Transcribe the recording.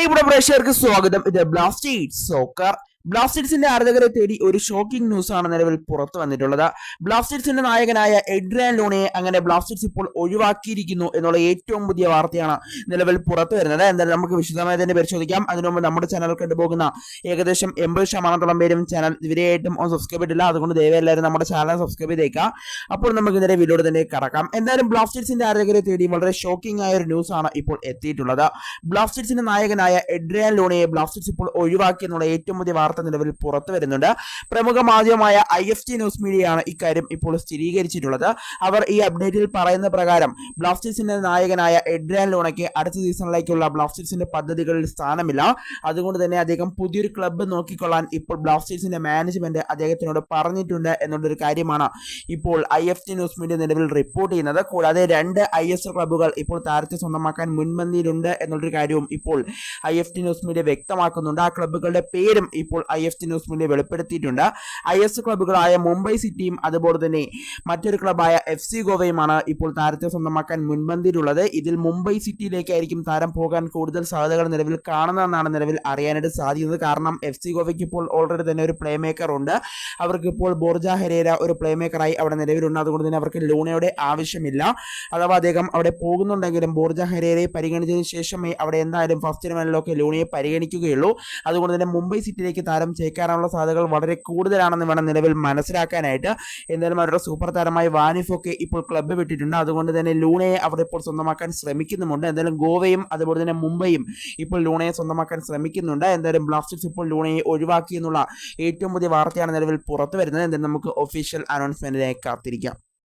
പ്രിയപ്പെട്ട പ്രേക്ഷകർക്ക് സ്വാഗതം. ഇത് ബ്ലാസ്റ്റേഴ്സ് സോക്കർ ബ്ലാസ്റ്റേഴ്സിന്റെ ആരാധകരെ തേടി ഒരു ഷോക്കിംഗ് ന്യൂസ് ആണ് നിലവിൽ പുറത്തു വന്നിട്ടുള്ളത്. ബ്ലാസ്റ്റേഴ്സിന്റെ നായകനായ എഡ്രിയൻ ലോണിയെ അങ്ങനെ ബ്ലാസ്റ്റേഴ്സ് ഇപ്പോൾ ഒഴിവാക്കിയിരിക്കുന്നു എന്നുള്ള ഏറ്റവും പുതിയ വാർത്തയാണ് നിലവിൽ പുറത്തു വരുന്നത്. എന്തായാലും നമുക്ക് വിശദമായി തന്നെ പരിശോധിക്കാം അതിനു മുമ്പ് നമ്മുടെ ചാനൽ കണ്ടുപോകുന്ന ഏകദേശം എൺപത് ശതമാനത്തോളം പേരും ചാനൽ ഇവരെയായിട്ടും ഒന്ന് സബ്സ്ക്രൈബ് ചെയ്തില്ല അതുകൊണ്ട് ദയവ് എല്ലാവരും നമ്മുടെ ചാനൽ സബ്സ്ക്രൈബ് ചെയ്തേക്കുക. അപ്പോൾ നമുക്ക് ഇതിന്റെ വീഡിയോ തന്നെ കടക്കാം. എന്തായാലും ബ്ലാസ്റ്റേഴ്സിന്റെ ആരാധകരെ തേടി വളരെ ഷോക്കിംഗ് ആയ ഒരു ന്യൂസ് ആണ് ഇപ്പോൾ എത്തിയിട്ടുള്ളത്. ബ്ലാസ്റ്റേഴ്സിന്റെ നായകനായ എഡ്രിയൻ ലോണിയെ ബ്ലാസ്റ്റേഴ്സ് ഇപ്പോൾ ഒഴിവാക്കി എന്നുള്ള ഏറ്റവും പുതിയ വാർത്ത നിലവിൽ പുറത്തു വരുന്നുണ്ട്. പ്രമുഖ മാധ്യമമായ ഐ എഫ് ടി ന്യൂസ് മീഡിയയാണ് ഇക്കാര്യം ഇപ്പോൾ സ്ഥിരീകരിച്ചിട്ടുള്ളത്. അവർ ഈ അപ്ഡേറ്റിൽ പറയുന്ന പ്രകാരം ബ്ലാസ്റ്റേഴ്സിന്റെ നായകനായ എഡ്രിയാൻ ലോണയ്ക്ക് അടുത്ത സീസണിലേക്കുള്ള ബ്ലാസ്റ്റേഴ്സിന്റെ പദ്ധതികളിൽ സ്ഥാനമില്ല. അതുകൊണ്ട് തന്നെ അദ്ദേഹം പുതിയൊരു ക്ലബ്ബ് നോക്കിക്കൊള്ളാൻ ഇപ്പോൾ ബ്ലാസ്റ്റേഴ്സിന്റെ മാനേജ്മെന്റ് അദ്ദേഹത്തിനോട് പറഞ്ഞിട്ടുണ്ട് എന്നുള്ളൊരു കാര്യമാണ് ഇപ്പോൾ I F T news media നിലവിൽ റിപ്പോർട്ട് ചെയ്യുന്നത്. കൂടാതെ രണ്ട് ഐ എസ് ക്ലബ്ബുകൾ ഇപ്പോൾ താരത്തെ സ്വന്തമാക്കാൻ മുൻപന്തിയിലുണ്ട് എന്നുള്ളൊരു കാര്യവും ഇപ്പോൾ I F T news media വ്യക്തമാക്കുന്നുണ്ട്. ആ ക്ലബ്ബുകളുടെ പേരും ഇപ്പോൾ ഐ എഫ് ടി ന്യൂസ് മുന്നിൽ വെളിപ്പെടുത്തിയിട്ടുണ്ട്. ഐ എസ് ക്ലബ്ബുകളായ മുംബൈ സിറ്റിയും അതുപോലെ തന്നെ മറ്റൊരു ക്ലബായ എഫ് സി ഗോവയുമാണ് ഇപ്പോൾ താരത്തെ സ്വന്തമാക്കാൻ മുൻപന്തിയിലുള്ളത്. ഇതിൽ മുംബൈ സിറ്റിയിലേക്കായിരിക്കും താരം പോകാൻ കൂടുതൽ സാധ്യതകൾ നിലവിൽ കാണുന്നതെന്നാണ് നിലവിൽ അറിയാനായിട്ട് സാധിക്കുന്നത്. കാരണം എഫ് സി ഗോവയ്ക്ക് ഇപ്പോൾ ഓൾറെഡി തന്നെ ഒരു പ്ലേ മേക്കർ ഉണ്ട്. അവർക്ക് ഇപ്പോൾ ബോർജ ഹെരേര ഒരു പ്ലേ മേക്കറായി അവിടെ നിലവിലുണ്ട്. അതുകൊണ്ട് തന്നെ അവർക്ക് ലൂണയുടെ ആവശ്യമില്ല. അഥവാ അദ്ദേഹം അവിടെ പോകുന്നുണ്ടെങ്കിലും ബോർജ ഹെരേരയെ പരിഗണിച്ചതിന് ശേഷമേ അവിടെ എന്തായാലും ഫസ്റ്റ് ഇലവനിലൊക്കെ ലൂണയെ പരിഗണിക്കുകയുള്ളൂ. അതുകൊണ്ട് തന്നെ മുംബൈ സിറ്റിയിലേക്ക് താരം ചേക്കാനുള്ള സാധ്യതകൾ വളരെ കൂടുതലാണെന്ന് വേണം നിലവിൽ മനസ്സിലാക്കാനായിട്ട്. എന്തായാലും അവരുടെ സൂപ്പർ താരമായ വാനിഫൊക്കെ ഇപ്പോൾ ക്ലബ്ബ് വിട്ടിട്ടുണ്ട്. അതുകൊണ്ട് തന്നെ ലൂണയെ അവർ ഇപ്പോൾ സ്വന്തമാക്കാൻ ശ്രമിക്കുന്നുമുണ്ട്. എന്തായാലും ഗോവയും അതുപോലെ തന്നെ മുംബൈയും ഇപ്പോൾ ലൂണയെ സ്വന്തമാക്കാൻ ശ്രമിക്കുന്നുണ്ട്. എന്തായാലും ബ്ലാസ്റ്റേഴ്സ് ഇപ്പോൾ ലൂണയെ ഒഴിവാക്കി എന്നുള്ള ഏറ്റവും പുതിയ വാർത്തയാണ് നിലവിൽ പുറത്തു വരുന്നത് എന്തായാലും നമുക്ക് ഒഫീഷ്യൽ അനൗൺസ്മെന്റിനെ കാത്തിരിക്കാം.